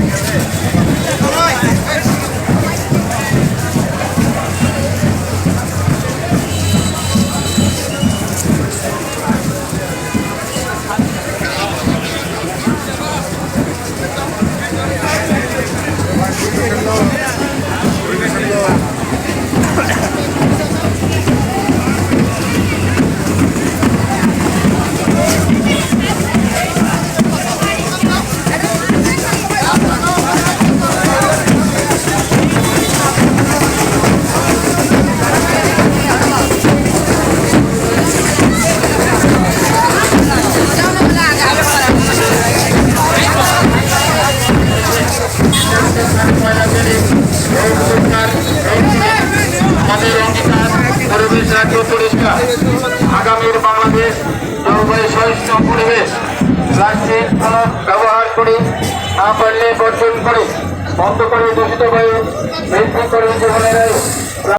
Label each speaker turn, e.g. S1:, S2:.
S1: All right. আমাদের অঙ্গীকার পরিবেশ রাজ্য পরিষ্কার। আগামীর বাংলাদেশ জলবায়ু সহিষ্ণু পরিবেশ। প্লাস্টিক ফলক ব্যবহার করে, না পারলে বর্জন করে, বন্ধ করে দূষিত বায়ু বৃদ্ধি করে